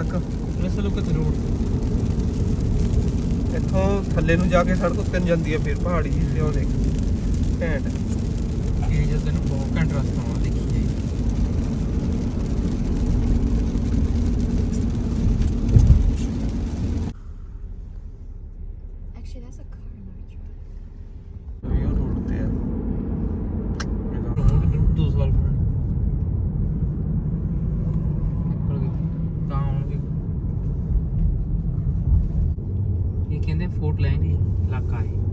ਸੜਕ let's look at road. ਇੱਥੋਂ ਥੱਲੇ ਨੂੰ ਜਾ ਕੇ ਸੜਕ ਉੱਤੇ ਜਾਂਦੀ ਹੈ ਫਿਰ ਪਹਾੜੀ ਜਿਹੀ ਤੇ ਉਹ ਦੇਖ। ਘੈਂਟ। ਇਹ ਜਦ ਤੈਨੂੰ ਬਹੁਤ ਘੰਟ ਰਸਤਾ ਆਉਣਾ ਦੇਖੀ ਜਾਈ। Actually, that's a car, not a truck. ਵੀ ਉਹ ਰੋਡ ਤੇ ਆ ਹੁਣ ਕਿ ਦੋ ਸਾਲ ਪੁਰਾਣਾ ਨਿਕਲ ਗਏ ਤਾਂ ਆਉਣਗੇ ਇਹ ਕਹਿੰਦੇ ਫੋਰਟ ਲੈਂਗਲੀ ਇਲਾਕਾ ਹੈ।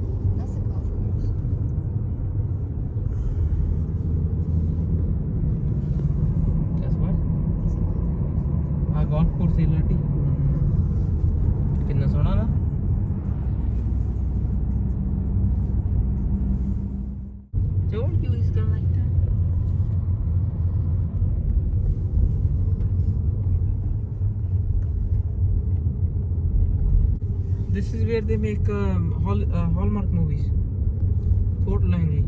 This is where they make um, hall, uh, Hallmark movies. Fort Langley.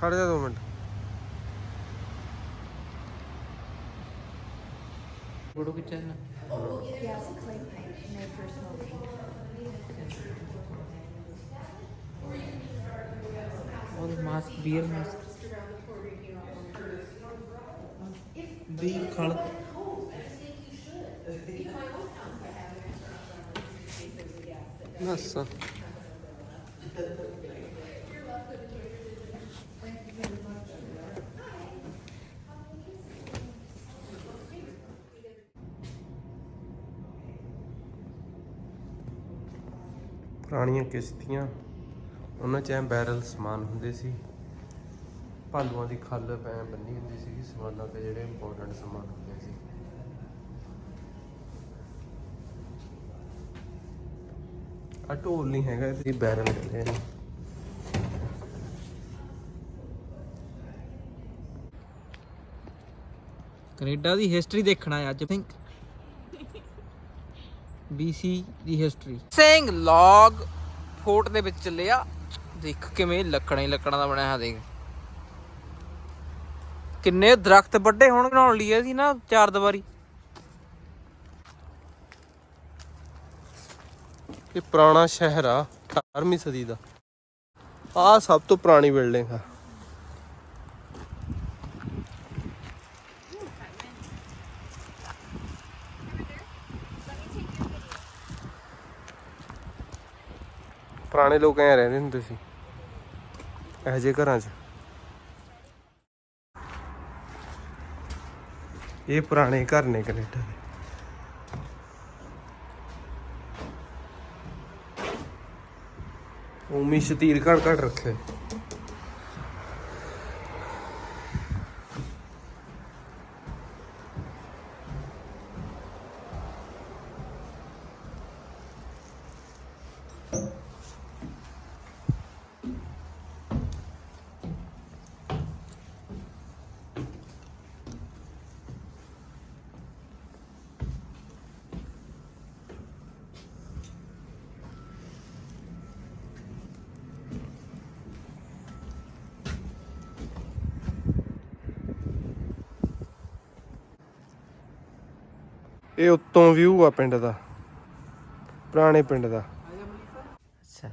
ਖੜ ਜਾ 2 ਮਿੰਟ ਫੋਟੋ ਖਿੱਚਿਆ ਨਾ ਮਾਸਕ ਬੀਅਰ ਮਾਸਕ ਦੀ ਖਲ Nossa. ਪੁਰਾਣੀਆਂ ਕਿਸ਼ਤੀਆਂ ਉਹਨਾਂ 'ਚ ਬੈਰਲ ਸਮਾਨ ਹੁੰਦੇ ਸੀ ਭਾਲੂਆਂ ਦੀ ਖੱਲ ਪੈ ਬੰਨੀ ਹੁੰਦੀ ਸੀ ਸਮਾਨਾਂ ਤੇ ਜਿਹੜੇ ਇੰਪੋਰਟੈਂਟ ਸਮਾਨ ਹੁੰਦੇ ਸੀ। ਆ ਢੋਲ ਨਹੀਂ ਹੈਗਾ, ਇਹ ਬੈਰਲ ਕਹਿੰਦੇ ਨੇ। ਕੈਨੇਡਾ ਦੀ ਹਿਸਟਰੀ ਦੇਖਣਾ ਹੈ ਅੱਜ ਥਿੰਕ BC ਦੀ ਹਿਸਟਰੀ ਸਿੰਘ ਲੌਗ ਫੋਰਟ ਦੇ ਵਿੱਚ ਚੱਲਿਆ। ਦੇਖ ਕਿਵੇਂ ਲੱਕੜਾਂ ਹੀ ਲੱਕੜਾਂ ਦਾ ਬਣਿਆ ਹੈ ਦੇਖ। ਕਿੰਨੇ ਦਰਖਤ ਵੱਡੇ ਹੋਣ ਬਣਾਉਣ ਲਈ ਇਹਦੀ ਨਾ ਚਾਰ ਦੀਵਾਰੀ। ਇਹ ਪੁਰਾਣਾ ਸ਼ਹਿਰ ਆ 18ਵੀਂ ਸਦੀ ਦਾ। ਆ ਸਭ ਤੋਂ ਪੁਰਾਣੀ ਬਿਲਡਿੰਗ ਆ। ਪੁਰਾਣੇ ਲੋਕ ਐ ਰਹਿੰਦੇ ਹੁੰਦੇ ਸੀ, ਇਹੋ ਜਿਹੇ ਘਰਾਂ 'ਚ। ਇਹ ਪੁਰਾਣੇ ਘਰ ਨੇ ਕੈਨੇਡਾ ਦੇ। ਉਮੀ ਸ਼ਤੀਰ ਘੜ ਘੜ ਰੱਖੇ ਇਹ ਉੱਤੋਂ ਵਿਊ ਆ ਪਿੰਡ ਦਾ ਪੁਰਾਣੇ ਪਿੰਡ ਦਾ। ਅੱਛਾ।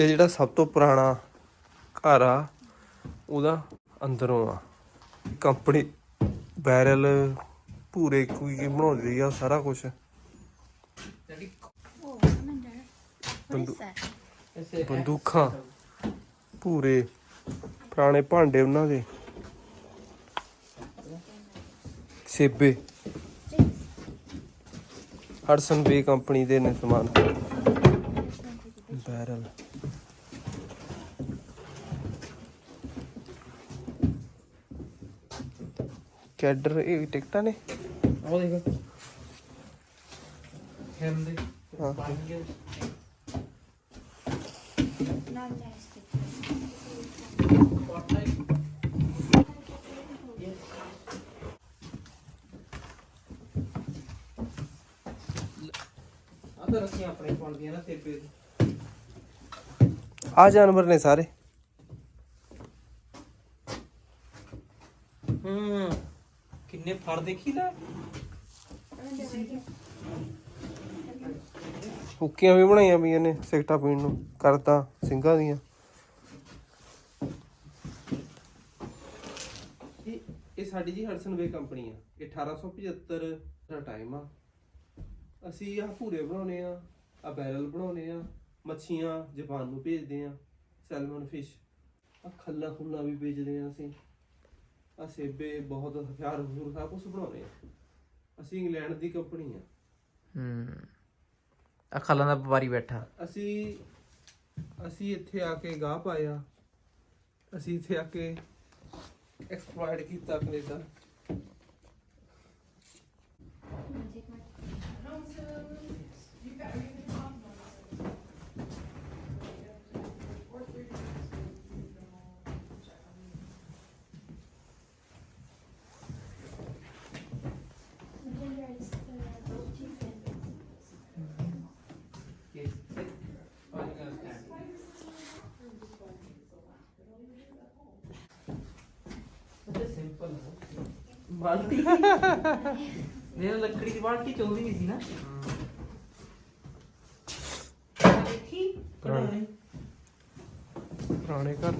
ਇਹ ਜਿਹੜਾ ਸਭ ਤੋਂ ਪੁਰਾਣਾ ਘਰ ਆ ਉਹਦਾ ਅੰਦਰੋਂ ਆ। ਕੰਪਨੀ ਬੈਰਲ ਪੂਰੇ ਕੋਈ ਕੀ ਬਣਾਉਂਦੀ ਆ ਸਾਰਾ ਕੁਝ? ਬੰਦੂਕਾਂ ਪੂਰੇ ਪੁਰਾਣੇ ਭਾਂਡੇ ਉਹਨਾਂ ਦੇ। ਸੇਬੇ। ਹਡਸਨ ਬੇ ਕੰਪਨੀ ਦੇ ਨੇ ਸਮਾਨ। ਬੈਰਲ। ਕੈਡਰ ਇਹ ਟਿਕਟਾਂ ਨੇ। ਉਹ ਦੇਖ। ਹੈਮ ਦੇ। ਹਾਂ। ਆ। ਜਾਨਵਰ ਨੇ ਸਾਰੇ। ਹੂੰ। ਕਿੰਨੇ ਫੜ ਦੇਖੀ ਲੈ? ਹੁੱਕੀਆਂ ਵੀ ਬਣਾਈਆਂ ਪਈਆਂ ਨੇ ਸਿਗਟਾ ਪੀਣ ਨੂੰ ਕਰਦਾ ਸਿੰਘਾਂ ਦੀਆਂ। ਇਹ ਇਹ ਸਾਡੀ ਜੀ ਹਡਸਨ ਵੇ ਕੰਪਨੀ ਆ। ਇਹ 1875 ਦਾ ਟਾਈਮ ਆ। ਅਸੀਂ ਆ ਭੂਰੇ ਬਣਾਉਨੇ ਆ ਆ ਬੈਰਲ ਬਣਾਉਨੇ ਆ ਮੱਛੀਆਂ ਜਾਪਾਨ ਨੂੰ ਭੇਜਦੇ ਆ ਸੈਲਮਨ ਫਿਸ਼। ਆ ਖੱਲਾ ਖੁੱਲਾ ਵੀ ਵੇਚਦੇ ਆ ਅਸੀਂ। ਆ ਸੇਬੇ ਬਹੁਤ ਹਥਿਆਰ ਹਜ਼ੂਰ ਸਭ ਕੁਝ ਬਣਾਉਨੇ ਆ। ਅਸੀਂ ਇੰਗਲੈਂਡ ਦੀ ਕੰਪਨੀ ਆ। ਹੂੰ। ਆ ਖਲਾਂ ਦਾ ਵਪਾਰੀ ਬੈਠਾ। ਅਸੀਂ ਅਸੀਂ ਇੱਥੇ ਆ ਕੇ ਗਾਹ ਪਾਇਆ। ਅਸੀਂ ਇੱਥੇ ਆ ਕੇ ਐਕਸਪਲੋਇਟ ਕੀਤਾ ਕੈਨੇਡਾ। ਬਾਲਟੀ? ਮੇਰਾ ਲੱਕੜੀ ਦੀ ਬਾਲਟੀ ਚਲਦੀ ਨਹੀਂ ਸੀ ਨਾ। ਦੇਖੀ? ਪੁਰਾਣੇ। ਪੁਰਾਣੇ ਘਰ